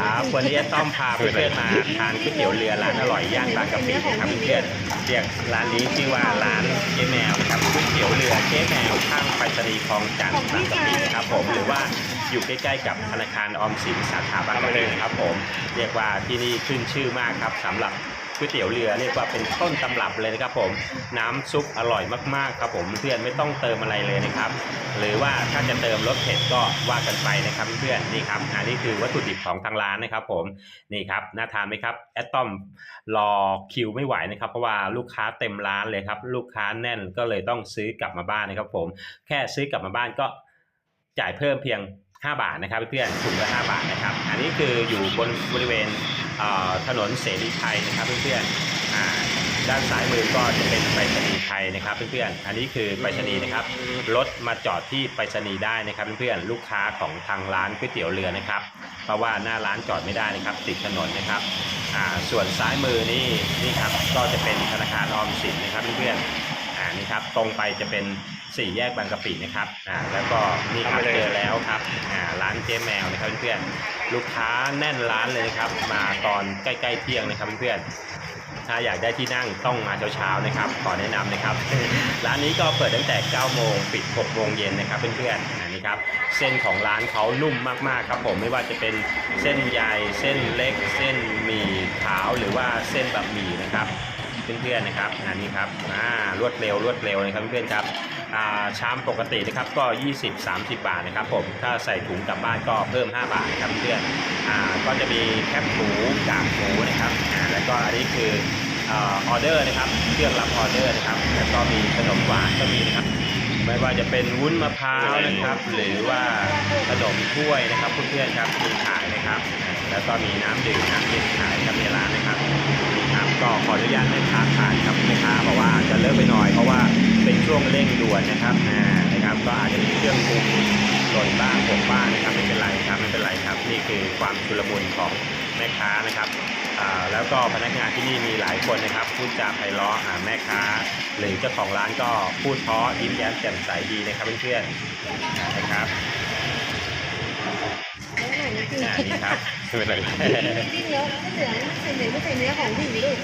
ครับวันนี้ต้อมพาเพื่อนๆมาทานก๋วยเตี๋ยวเรือร้านอร่อยย่างบางกะปินะครับเพื่อนเรียกร้านนี้ชื่อว่าร้านเจ๊แมวครับก๋วยเตี๋ยวเรือเจ๊แมวข้างไปรษณีย์คลองจันทร์บางกะปินะครับผมหรือว่าอยู่ใกล้ๆกับธนาคารออมสินสาขาบางกะปินะครับผมเรียกว่าที่นี่ขึ้นชื่อมากครับสำหรับ ก๋วยเตี๋ยวเรือเรียกว่าเป็นต้นตำรับเลยนะครับผมน้ำซุปอร่อยมากๆครับผมเพื่อนไม่ต้องเติมอะไรเลยนะครับ หรือว่าถ้าจะเติมรสเผ็ดก็ว่ากันไปนะครับเพื่อนนี่ครับอันนี้คือวัตถุดิบของทางร้านนะครับ ผมนี่ครับน่าทานไหมครับแอตตอมรอคิวไม่ไหวนะครับเพราะว่าลูกค้าเต็มร้านเลยครับลูกค้าแน่นก็เลยต้องซื้อกลับมาบ้านนะครับ ผมแค่ซื้อกลับมาบ้านก็จ่ายเพิ่มเพียง 5 บาทนะครับเพื่อนถุงละ5บาทนะครับ อันนี้คืออยู่บนบริเวณ ถนนเสรีไทยนะครับเพื่อนๆด้านซ้ายมือก็จะเป็นไปรษณีย์ไทยนะครับเพื่อนๆอันนี้คือไปรษณีย์นะครับรถมาจอดที่ไปรษณีย์ได้นะครับเพื่อนๆลูกค้าของทางร้านก๋วยเตี๋ยวเรือนะครับ เพราะว่าหน้าร้านจอดไม่ได้นะครับ ติดถนนนะครับส่วนซ้ายมือนี่นี่ครับก็จะเป็นธนาคารออมสินนะครับเพื่อนๆนี่ครับตรงไปจะเป็น สี่แยกบางกะปินะครับอ่าแล้วก็นี่ครับเจอแล้วครับอ่าร้านเจ๊แมวนะครับเพื่อนๆลูกค้าแน่นร้านเลยนะครับ มาตอนใกล้ๆเที่ยงนะครับเพื่อนๆถ้าอยากได้ที่นั่งต้องมาเช้าๆนะครับขอแนะนำนะครับ ร้านนี้ก็เปิดตั้งแต่ 9 โมงปิด 6 โมงเย็นนะครับเพื่อนๆอันนี้ครับเส้นของร้านเขานุ่มมากๆครับผมไม่ว่าจะเป็นเส้นใหญ่เส้นเล็ก เส้นหมี่ขาวหรือว่าเส้นบะหมี่นะครับเพื่อนๆนะครับอันนี้ครับอ่ารวดเร็วรวดเร็วนะครับเพื่อนๆครับอ่า ชามปกตินะครับก็ 20-30 บาทนะครับผมถ้าใส่ถุงกลับบ้านก็เพิ่ม 5 บาทนะครับเพื่อนอ่าก็จะมีแคบหมูกากหมูนะครับแล้วก็อันนี้คือออเดอร์นะครับเครื่องรับออเดอร์นะครับแล้วก็มีขนมหวานก็มีนะครับไม่ว่าจะเป็นวุ้นมะพร้าวนะครับ หรือว่าขนมถ้วยนะครับเพื่อนๆครับมีขายนะครับ แล้วก็มีน้ำดื่มน้ำเย็นขายครับในร้านนะครับนี่ครับก็ขออนุญาตแม่ค้าทานครับแม่ค้าบอกว่าจะเลิกไปหน่อยเพราะว่า เป็นช่วงเร่งด่วนนะครับอ่านะครับ ก็อาจจะมีเครื่องปรุงหล่นบ้างผมบ้างนะครับไม่เป็นไรครับไม่เป็นไรครับ นี่คือความชุลมุนของแม่ค้านะครับอ่าแล้วก็พนักงานที่นี่มีหลายคนนะครับ พูดจาไพเราะอ่าแม่ค้า หรือเจ้าของร้านก็พูดเพราะยิ้มแย้มแจ่มใสดีนะครับเพื่อนๆนะครับอ่านี่ครับไม่เป็นไรที่เนื้อไม่เหลืองใส่เนื้อไม่ใส่เนื้อของผู้หญิงลูก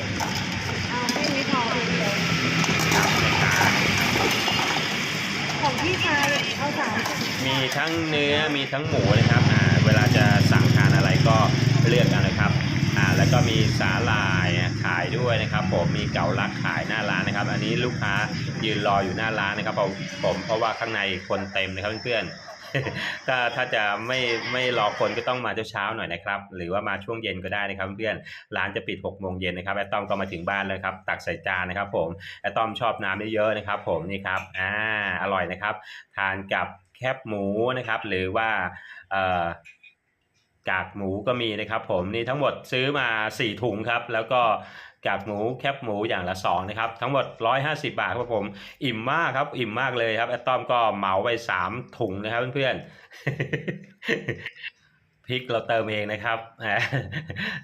เอาให้มีทองเดีย มีทั้งเนื้อมีทั้งหมูนะครับอ่าเวลาจะสั่งทานอะไรก็เลือกกันนะครับอ่าแล้วก็มีสาลายขายด้วยนะครับ ผมมีเก๋าลักขายหน้าร้านนะครับ อันนี้ลูกค้ายืนรออยู่หน้าร้านนะครับผมผมเพราะว่าข้างในคนเต็มนะครับเพื่อนๆ ถ้าถ้าจะไม่ไม่รอคนก็ต้องมาเช้าๆหน่อยนะครับ หรือว่ามาช่วงเย็นก็ได้นะครับเพื่อนร้านจะปิด6กโมงเย็นนะครับแอตอมก็มาถึงบ้านเลยครับ ตักใส่จานนะครับ ผมแอตตอมชอบน้ำเยอะๆนะครับ ผมนี่ครับอ่าอร่อยนะครับ ทานกับแคบหมูนะครับ หรือว่าเอ่อ กากหมูก็มีนะครับผมนี่ทั้งหมดซื้อมา 4 ถุงครับ แล้วก็กากหมูแคบหมูอย่างละ2นะครับทั้งหมด 150 บาทครับผม อิ่มมากครับอิ่มมากเลยครับแอตตอมก็เหมาไป 3 ถุงนะครับเพื่อนๆพริกเราเติมเองนะครับ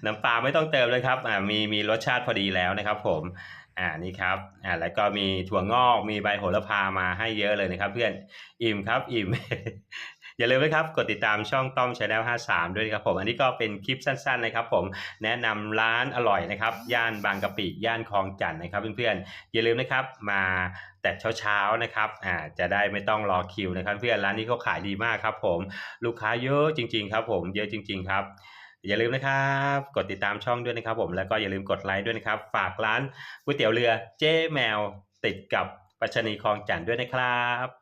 น้ำปลาไม่ต้องเติมเลยครับมีมีรสชาติพอดีแล้วนะครับ ผมอ่านี่ครับอ่าแล้วก็มีถั่วงอกมีใบโหระพามาให้เยอะเลยนะครับ เพื่อนอิ่มครับอิ่ม อย่าลืมนะครับกดติดตามช่องต้อมชาแนล53 ด้วยครับผม อันนี้ก็เป็นคลิปสั้นๆนะครับผมแนะนำร้านอร่อยนะครับย่านบางกะปิย่านคลองจันทน์นะครับเพื่อนๆอย่าลืมนะครับมาแต่เช้าๆนะครับอ่าจะได้ไม่ต้องรอคิวนะครับ เพื่อนร้านนี้เขาขายดีมากครับ ผมลูกค้าเยอะจริง ๆ ครับ ผมเยอะจริง ๆ ครับอย่าลืมนะครับ กดติดตามช่องด้วยนะครับผมแล้วก็อย่าลืมกดไลค์ด้วยนะครับ ฝากร้านก๋วยเตี๋ยวเรือเจ๊แมวติดกับปัชนีคลองจันทน์ด้วยนะครับ